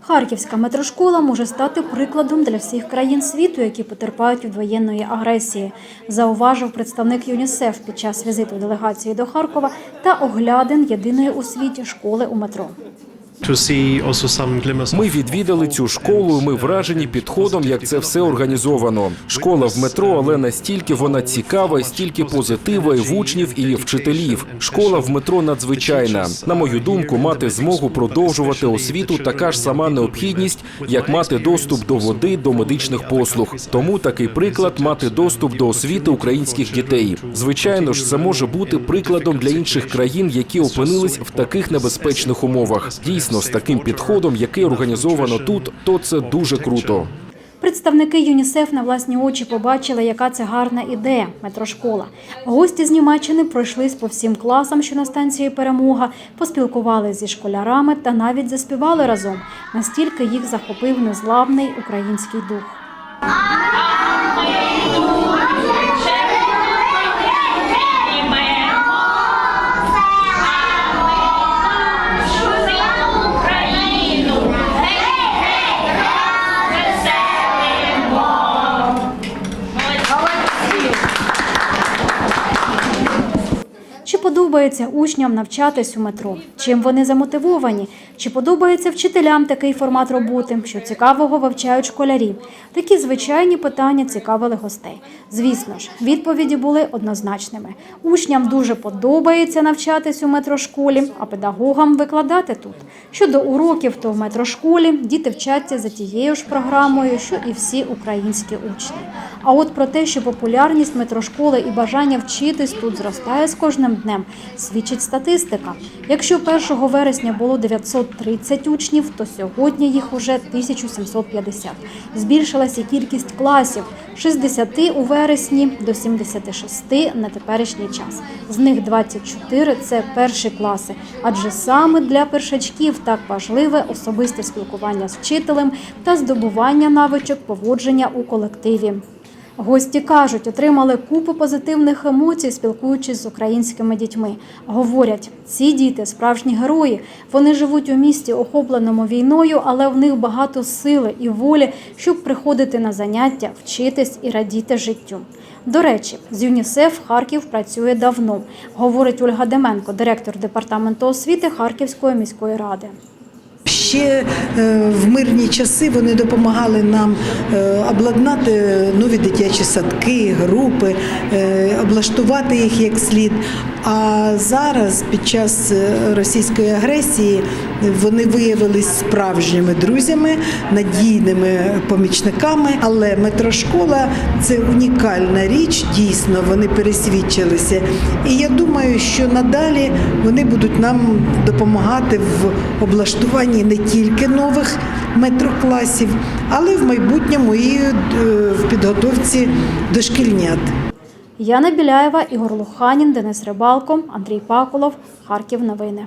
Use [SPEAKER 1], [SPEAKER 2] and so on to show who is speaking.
[SPEAKER 1] Харківська метрошкола може стати прикладом для всіх країн світу, які потерпають від воєнної агресії, зауважив представник ЮНІСЕФ під час візиту делегації до Харкова та оглядин єдиної у світі школи у метро.
[SPEAKER 2] Ми відвідали цю школу. і Ми вражені підходом, як це все організовано. Школа в метро, але настільки вона цікава, стільки позитива і в учнів, і вчителів. Школа в метро надзвичайна. На мою думку, мати змогу продовжувати освіту така ж сама необхідність, як мати доступ до води, до медичних послуг. Тому такий приклад мати доступ до освіти українських дітей. Звичайно ж, це може бути прикладом для інших країн, які опинились в таких небезпечних умовах. Дійсно, з таким підходом, який організовано тут, то це дуже круто.
[SPEAKER 1] Представники ЮНІСЕФ на власні очі побачили, яка це гарна ідея метрошкола. Гості з Німеччини пройшлись по всім класам, що на станції перемога, поспілкувалися зі школярами та навіть заспівали разом. Настільки їх захопив незламний український дух. Подобається учням навчатись у метро? Чим вони замотивовані? Чи подобається вчителям такий формат роботи, що цікавого вивчають школярі? Такі звичайні питання цікавили гостей. Звісно ж, відповіді були однозначними. Учням дуже подобається навчатись у метрошколі, а педагогам викладати тут. Щодо уроків, то в метрошколі діти вчаться за тією ж програмою, що і всі українські учні. А от про те, що популярність метрошколи і бажання вчитись тут зростає з кожним днем, свідчить статистика. Якщо 1 вересня було 930 учнів, то сьогодні їх уже 1750. Збільшилася кількість класів 60 у вересні до 76 на теперішній час. З них 24 – це перші класи, адже саме для першачків так важливе особисте спілкування з вчителем та здобування навичок поводження у колективі. Гості кажуть, отримали купу позитивних емоцій, спілкуючись з українськими дітьми. Говорять, ці діти справжні герої. Вони живуть у місті, охопленому війною, але в них багато сили і волі, щоб приходити на заняття, вчитись і радіти життю. До речі, з ЮНІСЕФ Харків працює давно, говорить Ольга Деменко, директор департаменту освіти Харківської міської ради.
[SPEAKER 3] Ще е, в мирні часи вони допомагали нам е, обладнати нові дитячі садки, групи, е, облаштувати їх як слід. А зараз, під час е, російської агресії, вони виявились справжніми друзями, надійними помічниками. Але метрошкола це унікальна річ. Дійсно, вони пересвідчилися. І я думаю, що надалі вони будуть нам допомагати в облаштуванні тільки нових метрокласів, але в майбутньому і е, в підготовці дошкільнят.
[SPEAKER 1] Яна Біляєва, Ігор Луханін, Денис Рибалко, Андрій Пакулов, Харків. Новини.